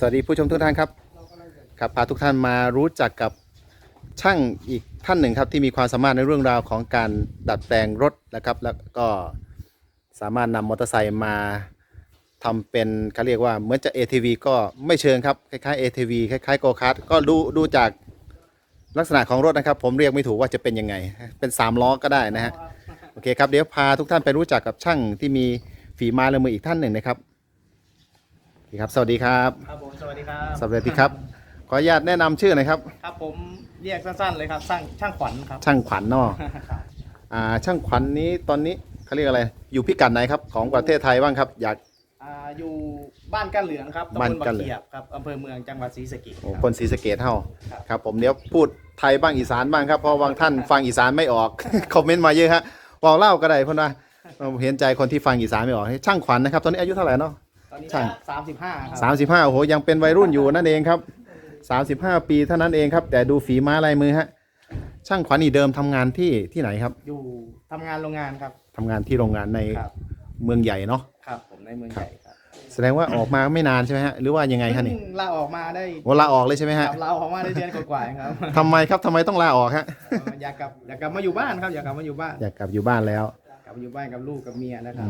สวัสดีผู้ชมทุกท่านครับครับพาทุกท่านมารู้จักกับช่างอีกท่านหนึ่งครับที่มีความสามารถในเรื่องราวของการดัดแปลงรถนะครับ แล้วก็สามารถนำมอเตอร์ไซค์มาทำเป็นเขาเรียกว่าเหมือนจะ ATV ก็ไม่เชิงครับคล้ายๆ ATV คล้ายๆโกคาร์ทก็ดูดูจากลักษณะของรถนะครับ ผมเรียกไม่ถูกว่าจะเป็นยังไง เป็น3ล้อก็ได้นะฮะโอเคครับเดี๋ยวพาทุกท่านไปรู้จักกับช่างที่มีฝีไม้ลายมืออีกท่านหนึ่งนะครับ โอเคครับ สวัสดีครับครับผมสวัสดีครับสวัสดีครับ ขออนุญาตแนะนำชื่อหน่อยครับ ครับผมเรียกสั้นๆเลยครับช่างช่างขวัญครับช่างขวัญเนาะครับอ่า ช่างขวัญนี้ตอนนี้เขาเรียกอะไร อยู่พิกัดไหนครับ ของประเทศไทยบ้างครับ อยาก อ่าอยู่บ้านกันเหลืองครับตำบบ้านลกับันกเหลือง เขียบครับอำเภอเมืองจังหวัดศรีสะเกษ โอ้ครับคนศรีสะเกดเฮาครับ ครับผมเดี๋ยวพูดไทยบ้างอีสานบ้างครับเพราะบางท่านฟังอีสานไม่ออก คอมเมนต์มาเยอะฮะบอกเล่าก็ได้เพ่นว่าเห็นใจคนที่ฟังอีสานไม่ออกช่างขวัญนะครับ ตอนนี้อายุเท่าไหร่เนาะ ตอนนี้ช่าง สามสิบห้าคสารับมสิบห้าโอ้โห ยังเป็นวัยรุ่นอยู่นั่นเองครับสามสิบห้าปีเท่านั้นเองครับ แต่ดูฝีไม้ลายมือฮะ ช่างขวัญนี่เดิมทำงานที่ที่ไหนครับอยู่ทำงานโรงงานครับทำงานที่โรงงานในครับ เมืองใหญ่เนาะ ครับผมในเมืองใหญ่ครับแสดงว่าออกมาไม่นานใช่ไหมฮะ หรือว่ายังไงคะนี่เพิ่งลาออกมาได้วันลาออกเลยใช่ไหมคฮะรับลาออกมาได้เดือนกว่าๆเองครับ ทำไมครับทำไมต้องลาออกฮะ เอ่ออยากกลับอยากกลับมาอยู่บ้านครับ อยากกลับมาอยู่บ้าน อยากกลับอยู่บ้านแล้วกลับมา อยู่บ้านกับลูกกับเมียนะครับ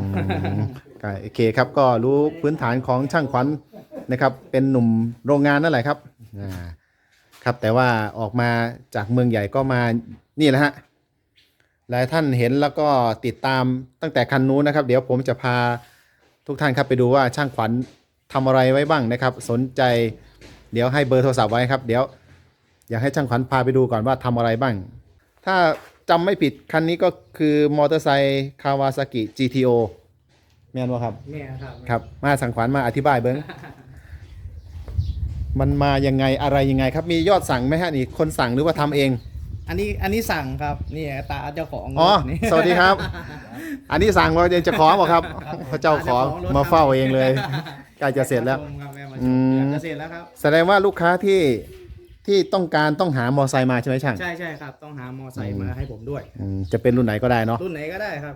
ก็โอเคครับก็รู้พื้นฐานของช่างขวัญนะครับ เป็นหนุ่มโรงงานนั่นแหละครับอ่าครับแต่ว่าออกมาจากเมืองใหญ่ก็มานี่แหละฮะหลายท่านเห็นแล้วก็ติดตามตั้งแต่คันนู้นนะครับ เดี๋ยวผมจะพาทุกท่านครับไปดูว่าช่างขวัญทำอะไรไว้บ้างนะครับ สนใจเดี๋ยวให้เบอร์โทรศัพท์ไว้ครับ เดี๋ยวอยากให้ช่างขวัญพาไปดูก่อนว่าทำอะไรบ้าง ถ้าจำไม่ผิดคันนี้ก็คือมอเตอร์ไซค์คาวาซากิ GTO แม่นว่าครับเนี่ยครับครับ มาสั่งขวัญมาอธิบายเบิ้งมันมายังไงอะไรยังไงครับมียอดสั่งไหมฮะนี่คนสั่งหรือว่าทำเอง อันนี้อันนี้สั่งครับนี่ตาเจ้าของอ๋อ รถนี่ สวัสดีครับ อันนี้สั่งว่าจะขอบอกครับพระเจ้าขอมาเฝ้าเองเลยใกล้จะเสร็จแล้ว ครับม่มาชอืมมจะเสร็จแล้วครับ แสดงว่าลูกค้าที่ ที่ต้องการต้องหามอไซค์มาใช่ไหมช่างใช่ใช่ครับ ต้องหามอไซค์อืมมาให้ผมด้วย อืมจะเป็นรุ่นไหนก็ได้เนาะรุ่นไหนก็ได้ครับ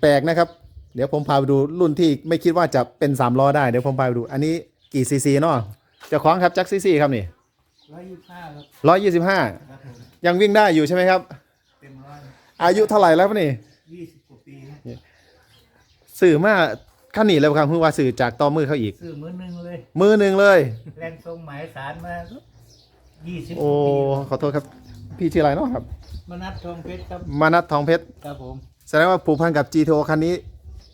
แปลกนะครับ เดี๋ยวผมพาไปดูรุ่นที่ไม่คิดว่าจะเป็นสามล้อได้เดี๋ยวผมพาไปดู อันนี้กี่ซีซีเนาะเจ้าของครับจักซีซีครับนี่ร้อยยี่สิบห้าครับร้อยยี่สิบห้าครับผมยังวิ่งได้อยู่ใช่ไหมครับ เต็มร้อยอายุเท่าไหร่แล้วนี่ ยี่สิบกว่าปีครับสื่อมาขั้นนี้แล้วครับเพิ่งว่าสื่อจากต่อมือเขาอีก ซื้อมือหนึ่งเลย มือหนึ่งเลย แรงทรงหมายสารมา ยี่สิบโอ้ขอโทษครับ พี่ชื่ออะไรเนาะครับ มนัดทองเพชรครับมานัททองเพชรครับผมแสดงว่าผูกพันกับ GTO คันนี้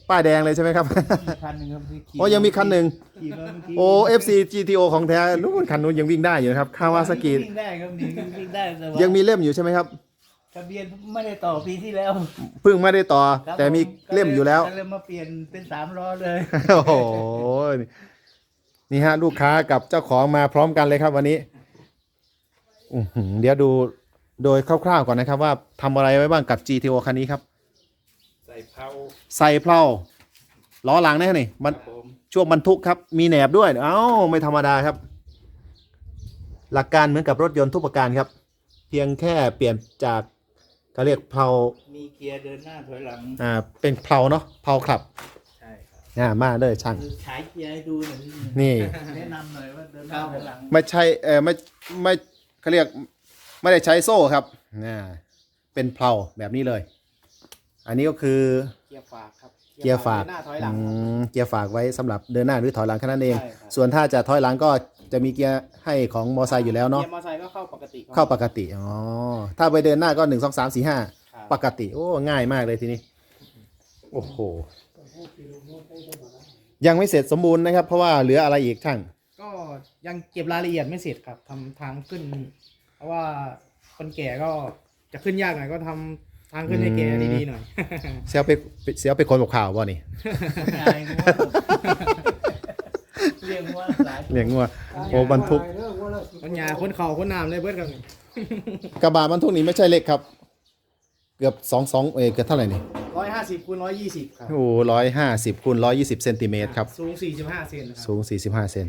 ป้ายแดงเลยใช่ไหมครับ มีคันหนึ่งครับที่ขี่โอ้ยังมีคันหนึ่งขี่มาเมื่อกี้โอ้ FC GTO ของแท้นู้นคันนู้นยังวิ่งได้อยู่นะครับคาวาซากิวิ่งได้ครับนี่วิ่งได้แต่ว่ายังมีเล่มอยู่ใช่ไหมครับ ทะเบียนไม่ได้ต่อปีที่แล้วเพิ่งไม่ได้ต่อ ครับแต่มีผเล่มอยู่แล้ว ก็เลยมาเปลี่ยนเป็นสามล้อเลยโอ้โห นี่ฮะ ลูกค้ากับเจ้าของมาพร้อมกันเลยครับวันนี้ อื้อหือเดี๋ยวดูโดยคร่าวๆก่อนนะครับ ว่าทำอะไรไว้บ้างกับ GTO คันนี้ครับ ใส่เผาใส่เพลาล้อหลังนะนี่มันผมช่วงบรรทุกครับ มีแหนบด้วย เอ้า ไม่ธรรมดาครับ หลักการเหมือนกับรถยนต์ทุกประการครับ เพียงแค่เปลี่ยนจากเขาเรียกเพลามีเกียร์เดินหน้าถอยหลัง อ่า เป็นเพลาเนาะ เพลาขับ ใช่ครับอ่า มาเลยช่าง คือฉายเกียร์ให้ดูหน่อยนิดนึงนี่ แนะนำหน่อยว่าเดินหน้าถอยหลังไม่ใช่ เออไม่ ไม่ เขาเรียกไม่ได้ใช้โซ่ครับอ่าเป็นเพลาแบบนี้เลย อันนี้ก็คือเกียร์ฝากครับเกียร์ฝากหน้าถอยหลัง อืมเกียร์ฝากไว้สำหรับเดินหน้าหรือถอยหลังแค่นั้นเอง ใช่ครับ ส่วนถ้าจะถอยหลังก็จะมีเกียร์ให้ของมอไซค์อยู่แล้วเนาะ เกียร์มอไซค์ก็เข้าปกติครับเข้าปกติ อ๋อ ถ้าไปเดินหน้าก็หนึ่งสองสามสี่ห้าครับปกติ โอ้ ง่ายมากเลยทีนี้ โอ้โห ยังไม่เสร็จสมบูรณ์นะครับ เพราะว่าเหลืออะไรอีกช่าง ก็ยังเก็บรายละเอียดไม่เสร็จครับทำทางขึ้น เพราะว่าคนแก่ก็จะขึ้นยากหน่อยก็ทำทางขึ้นให้แก่ดีๆหน่อย เสียไปเสียไปคนบอกข่าวว่านี่ง่ายงวเรียกว่าสายเลี้ยงงัวโอ้บรรทุกคนยาคนเข่าคนน้ำเลยเบิดกันกระบะบรรทุกนี้ไม่ใช่เล็กครับ เกือบสองสองเอยเกือบเท่าไหร่นี่ร้อยห้าสิบคูณร้อยยี่สิบครับโอ้ร้อยห้าสิบคูณร้อยยี่สิบเซนติเมตรครับ สูงสี่สิบห้าเซนครับสูงสี่สิบห้าเซน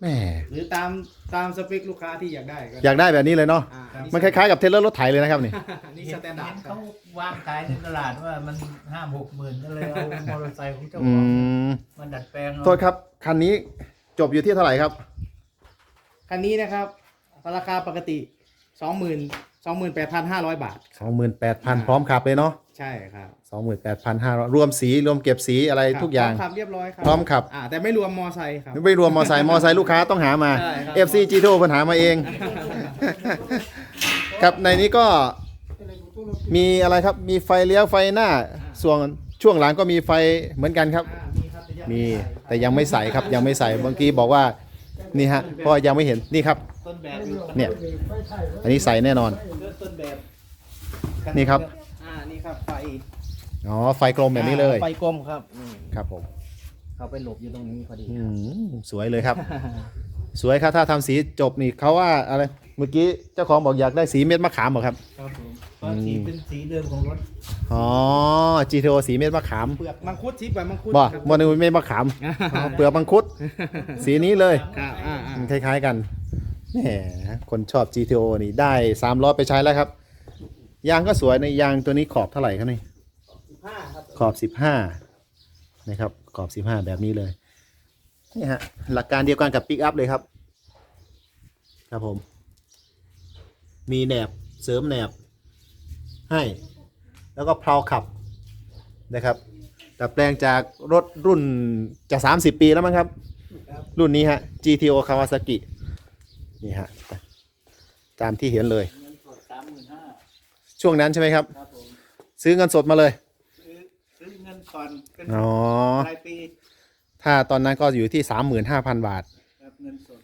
แม่หรือตามตามสเปคลูกค้าที่อยากได้ก็อยากได้แบบนี้เลยเนาะอ่ามันคล้ายๆกับเทรลเลอร์รถไถเลยนะครับนี่นี่เห็สนแตนดาร์ดครัเขาบวางขายในตลาดว่ามันห้ามหกหมื่นก็เลยเอามอเตอร์ไซค์ของเจ้าอืของมมันดัดแปลงเอาโทษครับคันนี้จบอยู่ที่เท่าไหร่ครับคันนี้นะครับ ราคาปกติสองหมื่นสองหมื่นแปดพันห้าร้อยบาท 28,000พร้อมขับเลยเนาะ ใช่ครับ28,500รวมสีรวมเก็บสีอะไรทุกอย่างพร้มขับเรียบร้อยครับพร้อมขับอ่าแต่ไม่รวมมอไซค์ครับไม่รวมมอไซค์มอไซค์ลูกค้าต้องหามาใช่ครับ FC g t o ปัญหามาเอง ครับในนี้ก็มีอะไรครับมีไฟเลี้ยวไฟหน้าส่วนช่วงหลังก็มีไฟเหมือนกันครับอ่ามีครับแต่ยังมีไใส่ครับแต่ยังไม่ใส่ครับยังไม่ใส่เมื่อกี้บอกว่านี่ฮะเพราะยังไม่เห็นนี่ครับต้นแบบอยู่เนี่ยอันนี้ใส่แน่นอนเลือกต้นแบบนี่ครับอ่านี่ ครับไฟอ๋อไฟกลมแบบนี้เลยอ่าไฟกลมครับนี่ครับผมเขาไปหลบอยู่ตรงนี้พอดีอืมสวยเลยครับ สวยครับถ้าทำสีจบนี่เขาว่าอะไรเมื่อกี้เจ้าของบอกอยากได้สีเม็ดมะขามเหรอครับ ครับผมเพราะสีเป็นสีเดิมของรถอ๋อ GTO สีเม็ดมะขามเปลือกมังคุดทิพย์แบบมังคุดบ่ครับมันเม็ดมะขามอ๋อเปลือกมังคุด สีนี้เลย ครับอ่าอ่าคล้ายๆกันแหมคนชอบ GTO นี่ได้สามล้อไปใช้แล้วครับ ยางก็สวยในยางตัวนี้ขอบเท่าไหร่ครับนี่ห้าครับขอบสิบห้านะครับขอบสิบห้าแบบนี้เลยนี่ฮะหลักการเดียวกันกับปิกอัพเลยครับครับผม มีแหนบเสริมแหนบให้ แล้วก็เพลาขับนะครับแต่แปลงจากรถรุ่นจะ 30 ปีแล้วมั้งครับ รุ่นนี้ฮะ GTO Kawasaki นี่ฮะ ตามที่เห็นเลย ช่วงนั้นใช่ไหมครับ ครับผมซื้อเงินสดมาเลย ซื้อซื้อเงินก่อนเป็นอ๋อ รายปีถ้าตอนนั้นก็อยู่ที่35,000บาท ครับเงินสด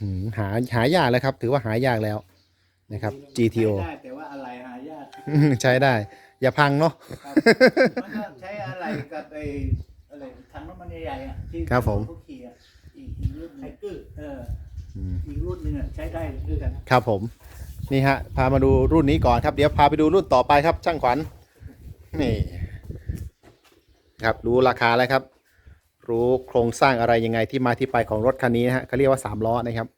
หืมหาหายากเลยครับ ถือว่าหายากแล้วนะครับ GTO ใช้ได้แต่ว่าอะไรหายากใช้ได้ อย่าพังเนาะครับมันก็ใช้อะไรกับไอ้อะไรถังน้ำมันใหญ่ๆอะที่ครับผม เขาขี่อะอีกอีกรุ่นหนึ่งไทเกอร์เอออืมอีกรุ่นหนึงอะใช้ได้ด้วยกัน ครับผม นี่ฮะ พามาดูรุ่นนี้ก่อนครับ เดี๋ยวพาไปดูรุ่นต่อไปครับ ช่างขวัญนี่ ครับรู้ราคาแล้วครับ รู้โครงสร้างอะไรยังไงที่มาที่ไปของรถคันนี้นะฮะเขาเรียกว่า3ล้อนะครับ